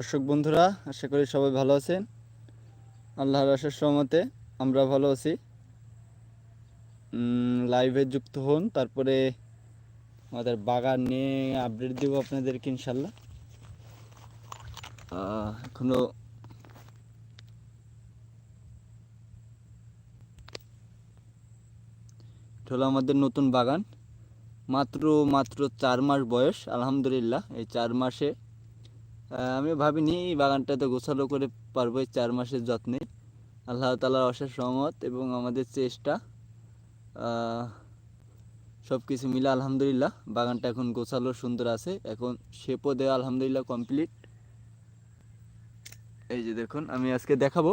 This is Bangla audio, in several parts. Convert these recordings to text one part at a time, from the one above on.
দর্শক বন্ধুরা, আশা করি সবাই ভালো আছেন। আল্লাহর আশার সহমতে আমরা ভালো আছি। লাইভে যুক্ত হন, তারপরে আমাদের বাগান নিয়ে আপডেট দেবো আপনাদেরকে ইনশাল্লাহ এখনও হলো আমাদের নতুন বাগান। মাত্র মাত্র চার মাস বয়স, আলহামদুলিল্লাহ। এই চার মাসে আমি ভাবিনি এই বাগানটাতে গোছালো করে পারব চার মাসের যত্নে। আল্লাহ তালার অশেষ রহমত এবং আমাদের চেষ্টা। সব কিছু মিলে আলহামদুলিল্লাহ, বাগানটা এখন গোছালো, সুন্দর আছে। এখন শেপও দেওয়া আলহামদুলিল্লাহ কমপ্লিট। এই যে দেখুন, আমি আজকে দেখাবো।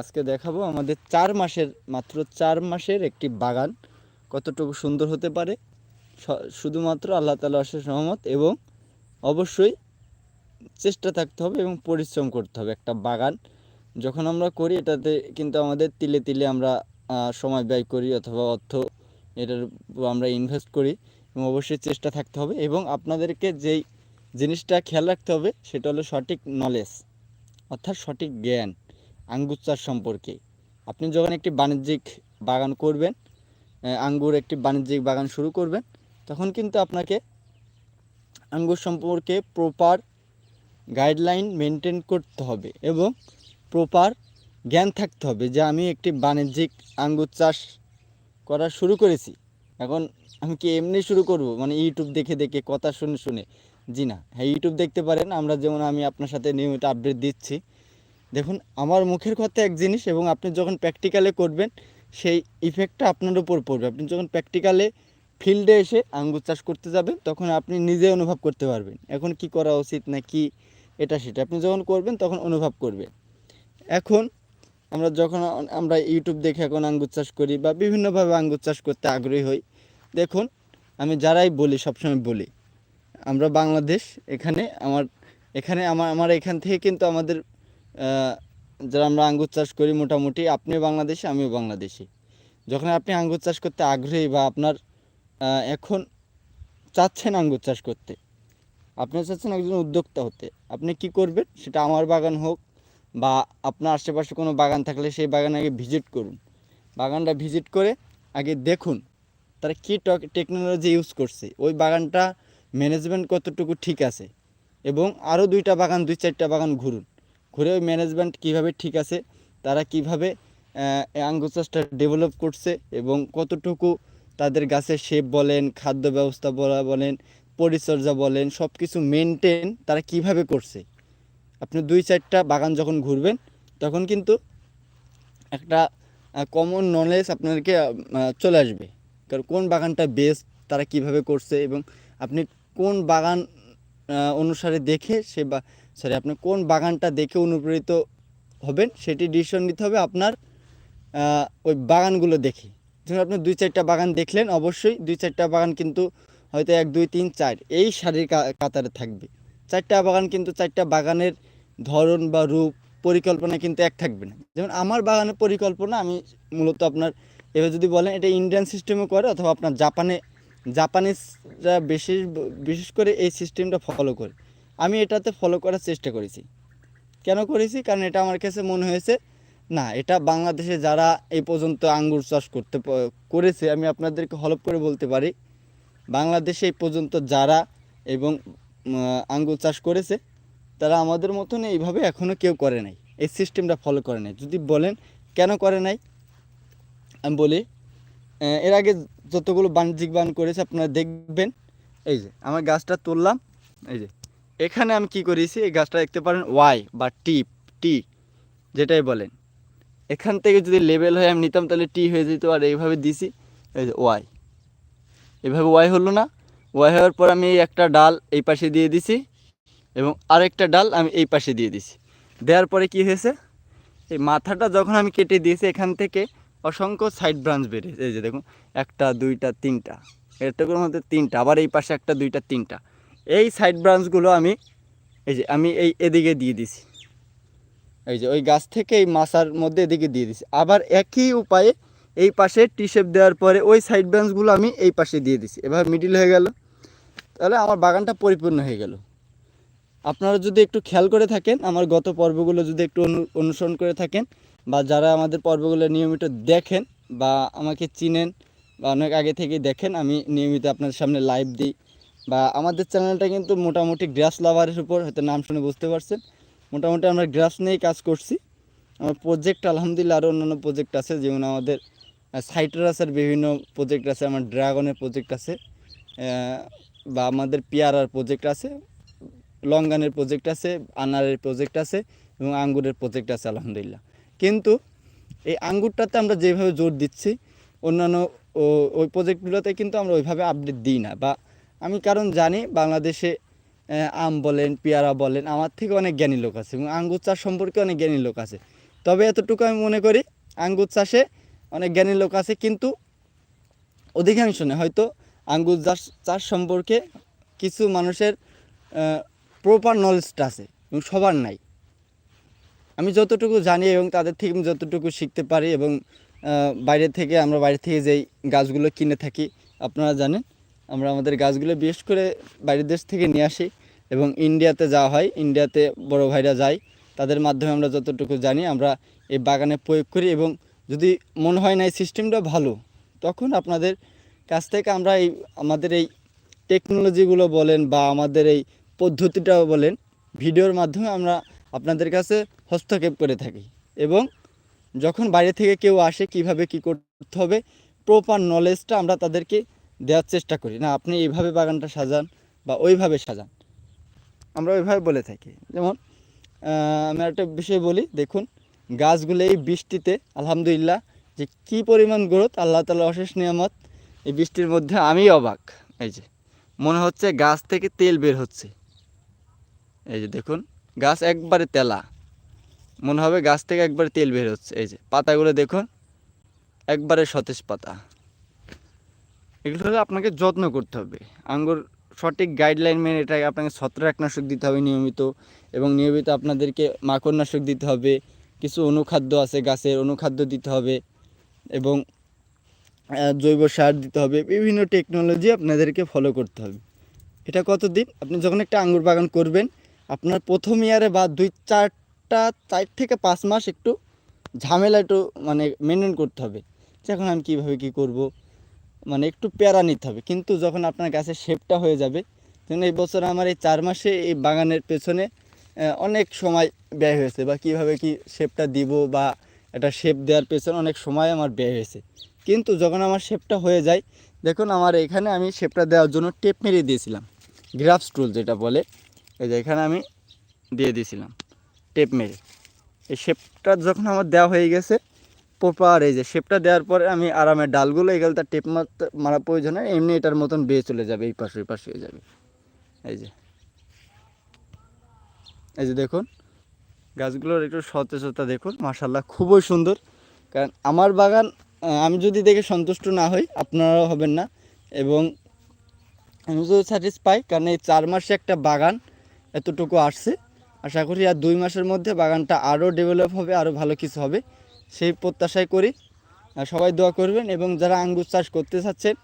আজকে দেখাবো আমাদের চার মাসের, মাত্র চার মাসের একটি বাগান। কতটুকু সুন্দর হতে পারে শুধুমাত্র আল্লাহ তালা অশেষ রহমত এবং অবশ্যই চেষ্টা থাকতে হবে এবং পরিশ্রম করতে হবে। একটা বাগান যখন আমরা করি, এটাতে কিন্তু আমাদের তিলে তিলে আমরা সময় ব্যয় করি অথবা অর্থ এটার আমরা ইনভেস্ট করি এবং অবশ্যই চেষ্টা থাকতে হবে এবং আপনাদেরকে যেই জিনিসটা খেয়াল রাখতে হবে, সেটা হলো সঠিক নলেজ অর্থাৎ সঠিক জ্ঞান আঙ্গুর চাষ সম্পর্কে। আপনি যখন একটি বাণিজ্যিক বাগান করবেন আঙ্গুর একটি বাণিজ্যিক বাগান শুরু করবেন তখন কিন্তু আপনাকে আঙ্গুর সম্পর্কে প্রপার গাইডলাইন মেনটেন করতে হবে এবং প্রপার জ্ঞান থাকতে হবে যে আমি একটি বাণিজ্যিক আঙ্গুর চাষ করা শুরু করেছি। এখন আমি কি এমনি শুরু করব? মানে ইউটিউব দেখে দেখে কথা শুনে শুনে। জি না হ্যাঁ ইউটিউব দেখতে পারেন। আমরা যেমন আমি আপনার সাথে নিয়মিত আপডেট দিচ্ছি। দেখুন, আমার মুখের কথা এক জিনিস এবং আপনি যখন প্র্যাকটিক্যালে করবেন, সেই ইফেক্টটা আপনার উপর পড়বে। আপনি যখন প্র্যাকটিক্যালে ফিল্ডে এসে আঙ্গুর চাষ করতে যাবেন, তখন আপনি নিজে অনুভব করতে পারবেন। এখন কি করা উচিত না কি এটা সেটা। আপনি যখন করবেন, তখন অনুভব করবেন। এখন আমরা যখন আমরা ইউটিউব দেখে এখন আঙ্গুর চাষ করি বা বিভিন্নভাবে আঙ্গুর চাষ করতে আগ্রহী হই, দেখুন, আমি যারাই বলি, সবসময় বলি, আমরা বাংলাদেশ, এখানে আমার এখানে আমার আমার এখান থেকে কিন্তু আমাদের যারা আমরা আঙ্গুর চাষ করি মোটামুটি, আপনিও বাংলাদেশি, আমিও বাংলাদেশি। যখন আপনি আঙ্গুর চাষ করতে আগ্রহী বা আপনার এখন চাচ্ছেন আঙ্গুর চাষ করতে। আপনি চাচ্ছেন একজন উদ্যোক্তা হতে। আপনি কি করবেন? সেটা আমার বাগান হোক বা আপনার আশেপাশে কোনো বাগান থাকলে সেই বাগানে আগে ভিজিট করুন। বাগানটা ভিজিট করে আগে দেখুন তারা কী টক, টেকনোলজি ইউজ করছে। ওই বাগানটা ম্যানেজমেন্ট কতটুকু ঠিক আছে? এবং আরও দুইটা বাগান, দুই চারটা বাগান ঘুরুন। ঘুরে ওই ম্যানেজমেন্ট কীভাবে ঠিক আছে? তারা কীভাবে আঙ্গুর চাষটা ডেভেলপ করছে এবং কতটুকু তাদের গাছের শেপ বলেন, খাদ্য ব্যবস্থা বলা বলেন, পরিচর্যা বলেন সব কিছু মেনটেন তারা কীভাবে করছে? আপনি দুই চারটা বাগান যখন ঘুরবেন, তখন কিন্তু একটা কমন নলেজ আপনাদেরকে চলে আসবে। কারণ কোন বাগানটা বেস্ট তারা কীভাবে করছে এবং আপনি কোন বাগান অনুসারে দেখে সে বা সরি আপনি কোন বাগানটা দেখে অনুপ্রেরিত হবেন, সেটি ডিসিশন নিতে হবে আপনার ওই বাগানগুলো দেখে। ধরুন আপনি দুই চারটা বাগান দেখলেন, অবশ্যই দুই চারটা বাগান কিন্তু হয়তো এক, দুই, তিন, চার, এই সারির কাতারে থাকবে। চারটা বাগান কিন্তু চারটা বাগানের ধরন বা রূপ, পরিকল্পনা কিন্তু এক থাকবে না। যেমন আমার বাগানের পরিকল্পনা, আমি মূলত আপনার এবার যদি বলেন, এটা ইন্ডিয়ান সিস্টেমে করে অথবা আপনার জাপানে জাপানিজরা বিশেষ বিশেষ করে এই সিস্টেমটা ফলো করে। আমি এটাতে ফলো করার চেষ্টা করেছি। কেন করেছি? কারণ এটা আমার কাছে মনে হয়েছে না, এটা বাংলাদেশে যারা এই পর্যন্ত আঙ্গুর চাষ করতে করেছে, আমি আপনাদেরকে হলপ করে বলতে পারি, বাংলাদেশে এই পর্যন্ত যারা এবং আঙ্গুর চাষ করেছে, তারা আমাদের মতন এইভাবে এখনও কেউ করে নাই, এই সিস্টেমটা ফলো করে নাই। যদি বলেন, কেন করে নাই? আমি বলি এর আগে যতগুলো বাণিজ্যিক বান করেছে, আপনারা দেখবেন, এই যে আমার গাছটা তুললাম, এই যে, এখানে আমি কি করেছি, এই গাছটা দেখতে পারেন ওয়াই বা টিপ টি যেটাই বলেন। এখান থেকে যদি লেভেল হয়ে, আমি নিতাম, তাহলে টি হয়ে যেত, আর এইভাবে দিছি। এই যে ওয়াই এভাবে ওয়াই হলো না। ওয়াই হওয়ার পর আমি একটা ডাল এই পাশে দিয়ে দিছি, এবং আরেকটা ডাল আমি এই পাশে দিয়ে দিছি। দেওয়ার পরে কি হয়েছে? এই মাথাটা যখন আমি কেটে দিয়েছি এখান থেকে, অসংখ্য সাইড ব্রাঞ্চ বেরিয়েছে এই যে দেখুন, একটা, দুইটা, তিনটা। এরটুকুর মধ্যে তিনটা, আবার এই পাশে একটা, দুইটা, তিনটা। এই সাইড ব্রাঞ্চগুলো আমি, এই যে আমি এই এদিকে দিয়ে দিছি। এই যে ওই গাছ থেকে এই মাছার মধ্যে এদিকে দিয়ে দিছি। আবার একই উপায়ে এই পাশে টি শেপ দেওয়ার পরে ওই সাইড ব্রাঞ্চগুলো আমি এই পাশে দিয়ে দিছি। এবার মিডিল হয়ে গেল। তাহলে আমার বাগানটা পরিপূর্ণ হয়ে গেল। আপনারা যদি একটু খেয়াল করে থাকেন, আমার গত পর্বগুলো যদি একটু অনু- অনুসরণ করে থাকেন, বা যারা আমাদের পর্বগুলো নিয়মিত দেখেন বা আমাকে চিনেন বা অনেক আগে থেকেই দেখেন, আমি নিয়মিত আপনাদের সামনে লাইভ দিই। বা আমাদের চ্যানেলটা কিন্তু মোটামুটি গ্রাস লাভারের উপর, হয়তো নাম শুনে বুঝতে পারছেন। মোটামুটি আমরা গ্রাস নিয়েই কাজ করছি। আমার প্রজেক্ট আলহামদুলিল্লাহ আরও অন্যান্য প্রজেক্ট আছে, যেমন আমাদের সাইট্রাসের বিভিন্ন প্রজেক্ট আছে, আমার ড্রাগনের প্রজেক্ট আছে বা আমাদের পেয়ারার প্রজেক্ট আছে লঙ্গানের প্রজেক্ট আছে আনারের প্রজেক্ট আছে, এবং আঙ্গুরের প্রজেক্ট আছে, আলহামদুলিল্লাহ। কিন্তু এই আঙ্গুরটাতে আমরা যেভাবে জোর দিচ্ছি, অন্যান্য ওই প্রজেক্টগুলোতে কিন্তু আমরা ওইভাবে আপডেট দিই না, বা আমি কারণ জানি বাংলাদেশে আম বলেন, পেয়ারা বলেন, আমার থেকে অনেক জ্ঞানী লোক আছে এবং আঙ্গুর চাষ সম্পর্কে অনেক জ্ঞানী লোক আছে। তবে এতটুকু আমি মনে করি, আঙ্গুর চাষে অনেক জ্ঞানী লোক আছে, কিন্তু অধিকাংশ না হয়তো আঙ্গুর চাষ চাষ সম্পর্কে কিছু মানুষের প্রপার নলেজটা আছে এবং সবার নাই। আমি যতটুকু জানি এবং তাদের থেকে আমি যতটুকু শিখতে পারি এবং বাইরে থেকে, আমরা বাইরে থেকে যেই গাছগুলো কিনে থাকি, আপনারা জানেন। আমরা আমাদের গাছগুলো বিশেষ করে বাইরের দেশ থেকে নিয়ে আসি এবং ইন্ডিয়াতে যাওয়া হয়, ইন্ডিয়াতে বড় ভাইরা যায়, তাদের মাধ্যমে আমরা যতটুকু জানি আমরা এই বাগানে প্রয়োগ করি এবং যদি মনে হয় না এই সিস্টেমটা ভালো, তখন আপনাদের কাছ থেকে আমরা এই আমাদের এই টেকনোলজিগুলো বলেন বা আমাদের এই পদ্ধতিটাও বলেন, ভিডিওর মাধ্যমে আমরা আপনাদের কাছে হস্তক্ষেপ করে থাকি এবং যখন বাইরে থেকে কেউ আসে কীভাবে কি করতে হবে প্রপার নলেজটা আমরা তাদেরকে দেওয়ার চেষ্টা করি। না, আপনি এইভাবে বাগানটা সাজান বা ওইভাবে সাজান। আমরা ওইভাবে বলে থাকি। যেমন আমি একটা বিষয় বলি, দেখুন, গাছগুলো এই বৃষ্টিতে, আলহামদুলিল্লাহ, যে কি পরিমাণ গ্রোথ, আল্লাহ তালা অশেষ নিয়ামত, এই বৃষ্টির মধ্যে আমি অবাক। এই যে, মনে হচ্ছে গাছ থেকে তেল বের হচ্ছে। এই যে, দেখুন, গাছ একবারে তেলা। মনে হবে গাছ থেকে একবারে তেল বের হচ্ছে। এই যে, পাতাগুলো দেখুন, একবারে সতেজ পাতা। এগুলো হলে আপনাকে যত্ন করতে হবে। আঙ্গুর সঠিক গাইডলাইন মেনে এটাকে আপনাকে ছত্রাকনাশক দিতে হবে নিয়মিত এবং নিয়মিত আপনাদেরকে মাকড়নাশক দিতে হবে, কিছু অনুখাদ্য আছে গাছের অনুখাদ্য দিতে হবে এবং জৈব সার দিতে হবে, বিভিন্ন টেকনোলজি আপনাদেরকে ফলো করতে হবে। এটা কতদিন? আপনি যখন একটা আঙ্গুর বাগান করবেন, আপনার প্রথম ইয়ারে বা দুই চারটা, চার থেকে পাঁচ মাস একটু ঝামেলা একটু মানে মেনটেন করতে হবে। যে এখন আমি কীভাবে কী করব? মানে একটু প্যারা নিতে হবে। কিন্তু যখন আপনার গাছের শেপটা হয়ে যাবে, তখন এই বছর আমার এই চার মাসে এই বাগানের পেছনে অনেক সময় ব্যয় হয়েছে বা কীভাবে কি শেপটা দিব বা একটা শেপ দেওয়ার পেছনে অনেক সময় আমার ব্যয় হয়েছে। কিন্তু যখন আমার শেপটা হয়ে যায়, দেখুন আমার এখানে আমি শেপটা দেওয়ার জন্য টেপ মেরে দিয়েছিলাম। গ্রাফস টুল যেটা বলে, এই যে এখানে আমি দিয়ে দিয়েছিলাম, টেপ মেরে। এই শেপটা যখন আমার দেওয়া হয়ে গেছে প্রপার এই যে শেপটা দেওয়ার পরে আমি আরামে ডালগুলো এগুলো তার টেপ মারা প্রয়োজন হয় এমনি এটার মতন বেয়ে চলে যাবে, এই পাশে, ওই পাশে হয়ে যাবে। এই যে। এই যে দেখুন, গাছগুলোর একটু সতেজতা দেখুন মাসাল্লাহ খুবই সুন্দর। কারণ আমার বাগান আমি যদি দেখে সন্তুষ্ট না হই, আপনারাও হবেন না। এবং আমি তো স্যাটিসফাই কারণ এই চার মাসে একটা বাগান এতটুকু আসছে। আশা করি আর দুই মাসের মধ্যে বাগানটা আরও ডেভেলপ হবে, আরও ভালো কিছু হবে। সেই প্রত্যাশাই করি। সবাই দোয়া করবেন এবং যারা আঙ্গুর চাষ করতে চাচ্ছেন,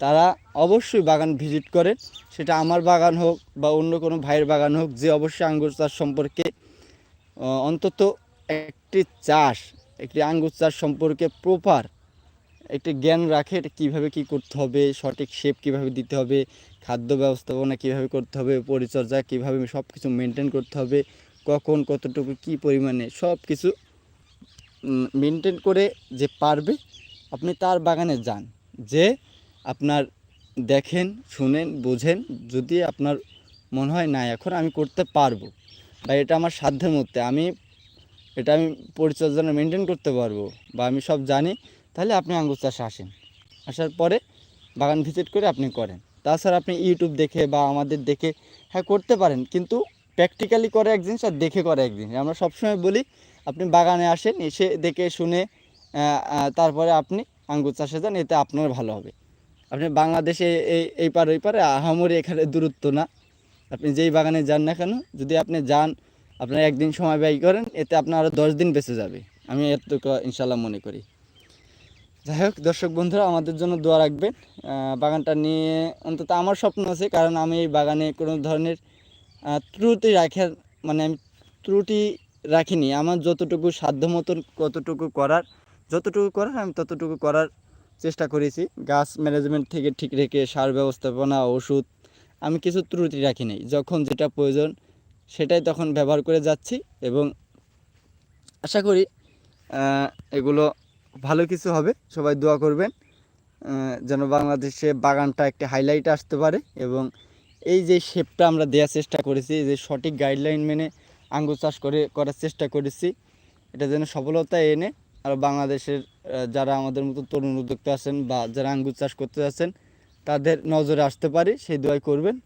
তারা অবশ্যই বাগান ভিজিট করেন। সেটা আমার বাগান হোক বা অন্য কোনো ভাইয়ের বাগান হোক, যে অবশ্যই আঙ্গুর চাষ সম্পর্কে অন্তত একটি চাষ, একটি আঙ্গুর চাষ সম্পর্কে প্রপার একটি জ্ঞান রাখে এটা কীভাবে কী করতে হবে, সঠিক শেপ কীভাবে দিতে হবে, খাদ্য ব্যবস্থাপনা কীভাবে করতে হবে, পরিচর্যা কীভাবে সব কিছু মেনটেন করতে হবে, কখন, কতটুকু, কী পরিমাণে সব কিছু মেনটেন করে যে পারবে, আপনি তার বাগানে যান। যে আপনার দেখেন, শুনেন, বোঝেন, যদি আপনার মনে হয় না, এখন আমি করতে পারব বা এটা আমার সাধ্যের মধ্যে, আমি এটা আমি পরিচর্যা মেনটেন করতে পারব বা আমি সব জানি, তাহলে আপনি আঙ্গুর চাষে আসেন। আসার পরে বাগান ভিজিট করে আপনি করেন। তাছাড়া আপনি ইউটিউব দেখে বা আমাদের দেখে হ্যাঁ করতে পারেন, কিন্তু প্র্যাকটিক্যালি করে এক জিনিস আর দেখে করে এক জিনিস। আমরা সবসময় বলি আপনি বাগানে আসেন, এসে দেখে শুনে তারপরে আপনি আঙ্গুর চাষে যান, এতে আপনার ভালো হবে। আপনি বাংলাদেশে এই এই পার ওই পারে, আহামরি এখানে দূরত্ব না। আপনি যেই বাগানে যান না কেন, যদি আপনি যান, আপনার একদিন সময় ব্যয় করেন, এতে আপনার আরও দশ দিন বেঁচে যাবে। আমি এতটুকু ইনশাল্লাহ মনে করি। যাই হোক, দর্শক বন্ধুরা, আমাদের জন্য দোয়া রাখবেন। বাগানটা নিয়ে অন্তত আমার স্বপ্ন আছে, কারণ আমি এই বাগানে কোনো ধরনের ত্রুটি রাখার মানে আমি ত্রুটি রাখিনি। আমার যতটুকু সাধ্য মতন কতটুকু করার, যতটুকু করার আমি ততটুকু করার চেষ্টা করেছি। গাছ ম্যানেজমেন্ট থেকে ঠিক রেখে সার ব্যবস্থাপনা, ওষুধ, আমি কিছু ত্রুটি রাখি নাই। যখন যেটা প্রয়োজন সেটাই তখন ব্যবহার করে যাচ্ছি এবং আশা করি এগুলো ভালো কিছু হবে। সবাই দোয়া করবেন যেন বাংলাদেশে বাগানটা একটা হাইলাইট আসতে পারে এবং এই যে শেপটা আমরা দেওয়ার চেষ্টা করেছি যে সঠিক গাইডলাইন মেনে আঙ্গুর চাষ করে, করার চেষ্টা করেছি। এটা যেন সফলতা এনে আর বাংলাদেশের যারা আমাদের মতো তরুণ উদ্যোক্তা আছেন বা যারা আঙ্গুর চাষ করতে যাচ্ছেন তাদের নজরে আসতে পারি, সেই দোয়াই করবেন।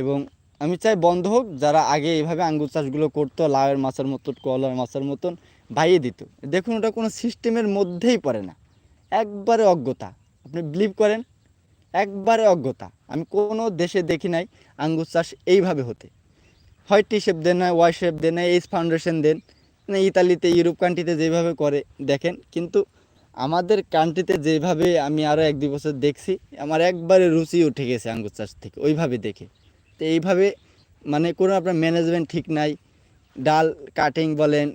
এবং আমি চাই বন্ধ হোক, যারা আগে এইভাবে আঙ্গুর চাষগুলো করতো, লাউয়ের মাছের মতন, কলার মাছের মতন বাইয়ে দিত। দেখুন, ওটা কোনো সিস্টেমের মধ্যেই পড়ে না। একবারে অজ্ঞতা। আপনি বিলিভ করেন, একবারে অজ্ঞতা। আমি কোনো দেশে দেখি নাই আঙ্গুর চাষ এইভাবে হতে। হয় টি শেপ দেন না ওয়াই শেপ দেন না এইচ ফাউন্ডেশন দেন। না ইতালিতে, ইউরোপ কান্ট্রিতে যেভাবে করে, দেখেন। কিন্তু আমাদের কান্ট্রিতে যেভাবে আমি আরও এক দুই বছর দেখছি, আমার একবারে রুচি উঠে গেছে আঙ্গুর চাষ থেকে, ওইভাবে দেখে। তো এইভাবে মানে কোনো আপনার ম্যানেজমেন্ট ঠিক নাই, ডাল কাটিং বলেন,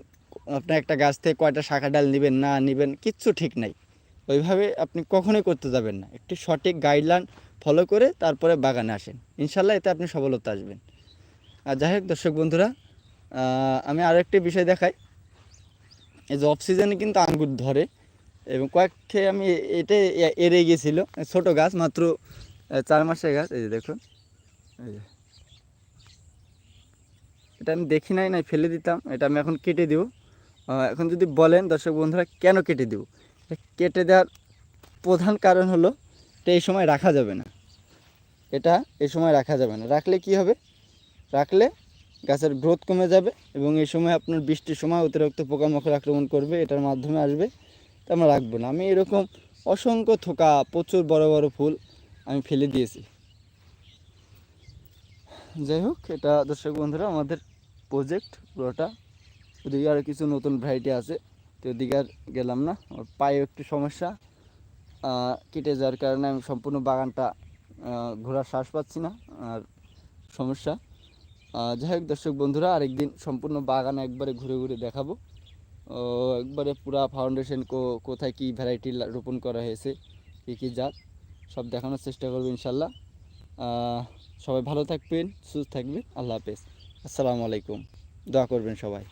আপনার একটা গাছ থেকে কয়টা শাখা ডাল নেবেন, না নেবেন, কিচ্ছু ঠিক নাই। ওইভাবে আপনি কখনোই করতে যাবেন না। একটি সঠিক গাইডলাইন ফলো করে তারপরে বাগানে আসেন। ইনশাল্লাহ এতে আপনি সফলতা আসবেন। যাই হোক, দর্শক বন্ধুরা আমি আরও একটি বিষয় দেখাই। এই যে অফ সিজনে কিন্তু আঙ্গুর ধরে এবং কয়েকটি আমি এটা এড়ে গেছিল, ছোট গাছ, মাত্র চার মাসের গাছ। এই যে দেখুন এটা আমি দেখি নাই নাই ফেলে দিতাম, এটা আমি এখন কেটে দিব। এখন যদি বলেন, দর্শক বন্ধুরা, কেন কেটে দিব? কেটে দেওয়ার প্রধান কারণ হলো, এটা এই সময় রাখা যাবে না। এটা এই সময় রাখা যাবে না। রাখলে কি হবে? রাখলে গাছের গ্রোথ কমে যাবে এবং এই সময় আপনার বৃষ্টির সময় অতিরিক্ত পোকামাকড় আক্রমণ করবে, এটার মাধ্যমে আসবে। তা আমরা রাখব না। আমি এরকম অসংখ্য থোকা, প্রচুর বড় বড় ফুল আমি ফেলে দিয়েছি। যাই হোক, এটা দর্শক বন্ধুরা, আমাদের প্রজেক্ট পুরোটা। ওদিকে আরও কিছু নতুন ভ্যারাইটি আছে, তো ওদিকে আর গেলাম না। আমার পায়ে একটু সমস্যা। কেটে যাওয়ার কারণে আমি সম্পূর্ণ বাগানটা ঘোরার শ্বাস পাচ্ছি না, আর সমস্যা। যাই হোক দর্শক বন্ধুরা, আরেকদিন সম্পূর্ণ বাগান একবারে ঘুরে ঘুরে দেখাবো। একবারে পুরা ফাউন্ডেশন কোথায় কি ভ্যারাইটি রোপণ করা হয়েছে, কী কী জাত, সব দেখানোর চেষ্টা করব ইনশাল্লাহ। সবাই ভালো থাকবেন, সুস্থ থাকবেন, আল্লাহ হাফেজ। আসসালামু আলাইকুম। দোয়া করবেন সবাই।